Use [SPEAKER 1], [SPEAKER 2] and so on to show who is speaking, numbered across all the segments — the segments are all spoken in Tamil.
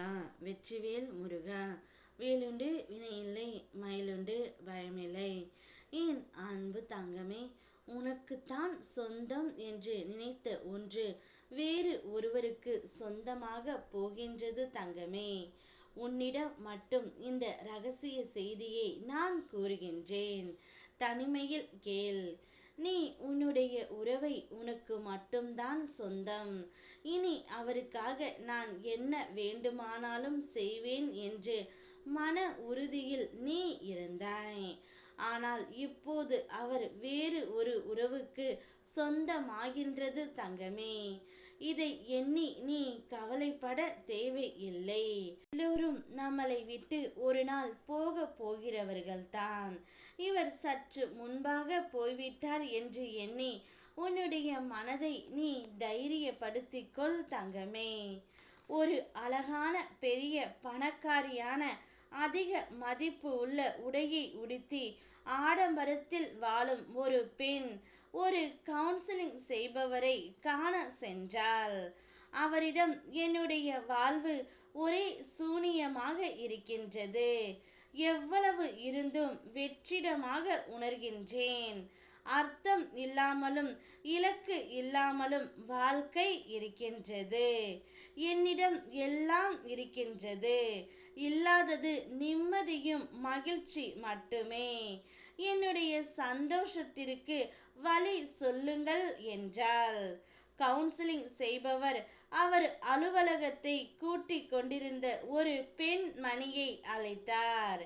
[SPEAKER 1] முருகா வெற்றிவேல் முருகா. வேலுண்டு வினையில்லை மயிலுண்டு பயமில்லை. என் அன்பு தங்கமே உனக்குத்தான் சொந்தம் என்று நினைத்த ஒன்று வேறு ஒருவருக்கு சொந்தமாக போகின்றது தங்கமே. உன்னிடம் மட்டும் இந்த ரகசிய செய்தியை நான் கூறுகின்றேன். தனிமையில் கேள். நீ உன்னுடைய உறவை உனக்கு மட்டும்தான் சொந்தம். இனி அவருக்காக நான் என்ன வேண்டுமானாலும் செய்வேன் என்று மன உறுதியில் நீ இருந்தாய். ஆனால் இப்போது அவர் வேறு ஒரு உறவுக்கு சொந்தமாகின்றது தங்கமே. இதை எண்ணி நீ கவலைப்பட தேவையில்லை. எல்லோரும் நம்மளை விட்டு ஒரு நாள் போக போகிறவர்கள்தான். இவர் சற்று முன்பாக போய்விட்டார் என்று எண்ணி உன்னுடைய மனதை நீ தைரியப்படுத்திக்கொள் தங்கமே. ஒரு அழகான பெரிய பணக்காரியான அதிக மதிப்பு உள்ள உடையை உடுத்தி ஆடம்பரத்தில் வாழும் ஒரு பெண் ஒரு கவுன்சிலிங் செய்பவரை காண சென்றாள். அவரிடம் என்னுடைய வாழ்வு ஒரே சூனியமாக இருக்கின்றது. எவ்வளவு இருந்தும் வெற்றிடமாக உணர்கின்றேன். அர்த்தம் இல்லாமலும் இலக்கு இல்லாமலும் வாழ்க்கை இருக்கின்றது. என்னிடம் எல்லாம் இருக்கின்றது. இல்லாதது நிம்மதியும் மகிழ்ச்சி மட்டுமே. என்னுடைய சந்தோஷத்திற்கு வழி சொல்லுங்கள் என்றால் கவுன்சிலிங் செய்பவர் அவர் அலுவலகத்தை கூட்டிக் கொண்டிருந்த ஒரு பெண் மணியை அழைத்தார்.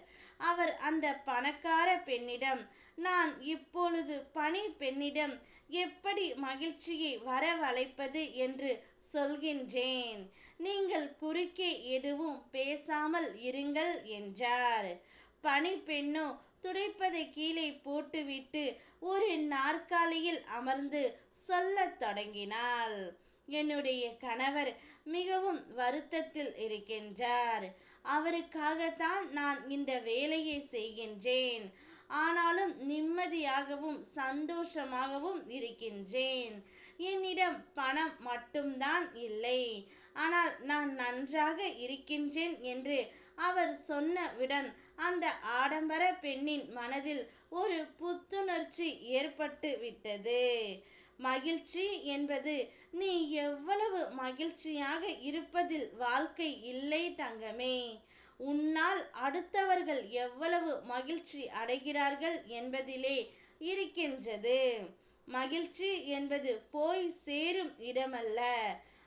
[SPEAKER 1] அவர் அந்த பணக்கார பெண்ணிடம் நான் இப்பொழுது பணி பெண்ணிடம் எப்படி மகிழ்ச்சியை வரவழைப்பது? என்று சொல்கின்றேன். நீங்கள் குறுக்கே எதுவும் பேசாமல் இருங்கள் என்றார். பணிப்பெண்ணோ துடைப்பதை கீழே போட்டுவிட்டு ஒரு நாற்காலியில் அமர்ந்து சொல்லத் தொடங்கினாள். என்னுடைய கணவர் மிகவும் வருத்தத்தில் இருக்கின்றார். அவருக்காகத்தான் நான் இந்த வேலையை செய்கின்றேன். ஆனாலும் நிம்மதியாகவும் சந்தோஷமாகவும் இருக்கின்றேன். என்னிடம் பணம் மட்டும்தான் இல்லை. ஆனால் நான் நன்றாக இருக்கின்றேன் என்று அவர் சொன்னவுடன் அந்த ஆடம்பர பெண்ணின் மனதில் ஒரு புத்துணர்ச்சி ஏற்பட்டு விட்டது. மகிழ்ச்சி என்பது நீ எவ்வளவு மகிழ்ச்சியாக இருப்பதில் வாழ்க்கை இல்லை தங்கமே. உன்னால் அடுத்தவர்கள் எவ்வளவு மகிழ்ச்சி அடைகிறார்கள் என்பதிலே இருக்கின்றது. மகிழ்ச்சி என்பது போய் சேரும் இடமல்ல.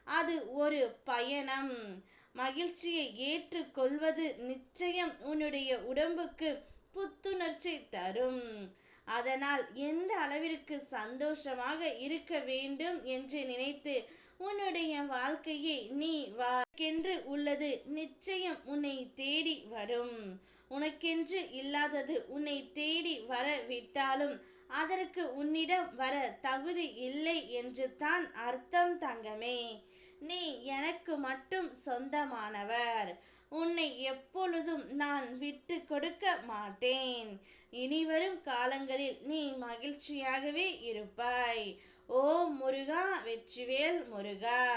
[SPEAKER 1] அது ஒரு பயணம். மகிழ்ச்சியை ஏற்றுக்கொள்வது நிச்சயம் உன்னுடைய உடம்புக்கு புத்துணர்ச்சி தரும். அதனால் எந்த அளவிற்கு சந்தோஷமாக இருக்க வேண்டும் என்று நினைத்து உன்னுடைய வாழ்க்கையை நீ வாக்கென்று உள்ளது நிச்சயம் உன்னை தேடி வரும். உனக்கென்று இல்லாதது உன்னை தேடி வர விட்டாலும் அதற்கு உன்னிடம் வர தகுதி இல்லை என்று தான் அர்த்தம் தங்கமே. நீ எனக்கு மட்டும் சொந்தமானவர். உன்னை எப்பொழுதும் நான் விட்டு கொடுக்க மாட்டேன். இனிவரும் காலங்களில் நீ மகிழ்ச்சியாகவே இருப்பாய். ஓ முருகா வெற்றிவேல் முருகா.